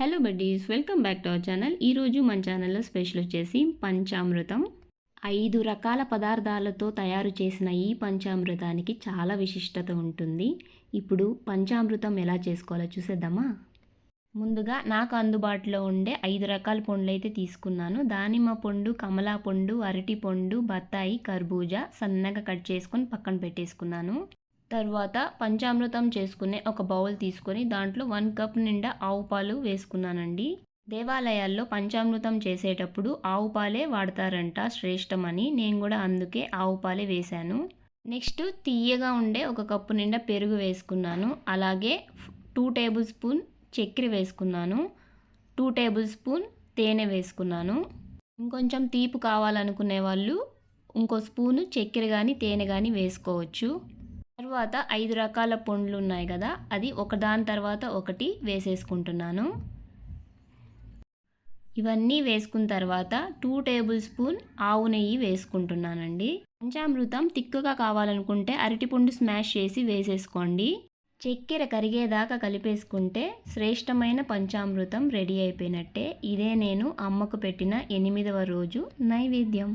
Hello buddies welcome back to our channel ఈరోజు మన ఛానల్లో స్పెషల్ వచ్చేసి పంచామృతం. ఐదు రకాల పదార్థాలతో తయారు చేసిన ఈ పంచామృతానికి చాలా విశిష్టత ఉంటుంది. ఇప్పుడు పంచామృతం ఎలా చేసుకోవాలో చూసేద్దామా? ముందుగా నాకు అందుబాటులో ఉండే ఐదు రకాల పండ్లు అయితే తీసుకున్నాను. దానిమ్మ పండు కమలా పండు అరటి పండు బత్తాయి కర్బూజా సన్నగా కట్ చేసుకొని పక్కన పెట్టేసుకున్నాను. తర్వాత పంచామృతం చేసుకునే ఒక బౌల్ తీసుకొని దాంట్లో వన్ కప్ నిండా ఆవు పాలు వేసుకున్నానండి. దేవాలయాల్లో పంచామృతం చేసేటప్పుడు ఆవు పాలే వాడతారంట శ్రేష్టమని. నేను కూడా అందుకే ఆవు పాలే వేశాను. నెక్స్ట్ తీయగా ఉండే ఒక కప్పు నిండా పెరుగు వేసుకున్నాను. అలాగే టూ టేబుల్ స్పూన్ చక్కెర వేసుకున్నాను. టూ టేబుల్ స్పూన్ తేనె వేసుకున్నాను. ఇంకొంచెం తీపి కావాలనుకునే వాళ్ళు ఇంకో స్పూను చక్కెర కానీ తేనె కానీ వేసుకోవచ్చు. తర్వాత ఐదు రకాల పండ్లు ఉన్నాయి కదా అది ఒకదాని తర్వాత ఒకటి వేసేసుకుంటున్నాను. ఇవన్నీ వేసుకున్న తర్వాత టూ టేబుల్ స్పూన్ ఆవు నెయ్యి వేసుకుంటున్నానండి. పంచామృతం తిక్కుగా కావాలనుకుంటే అరటిపండు స్మాష్ చేసి వేసేసుకోండి. చక్కెర కరిగేదాకా కలిపేసుకుంటే శ్రేష్టమైన పంచామృతం రెడీ అయిపోయినట్టే. ఇదే నేను అమ్మకు పెట్టిన ఎనిమిదవ రోజు నైవేద్యం.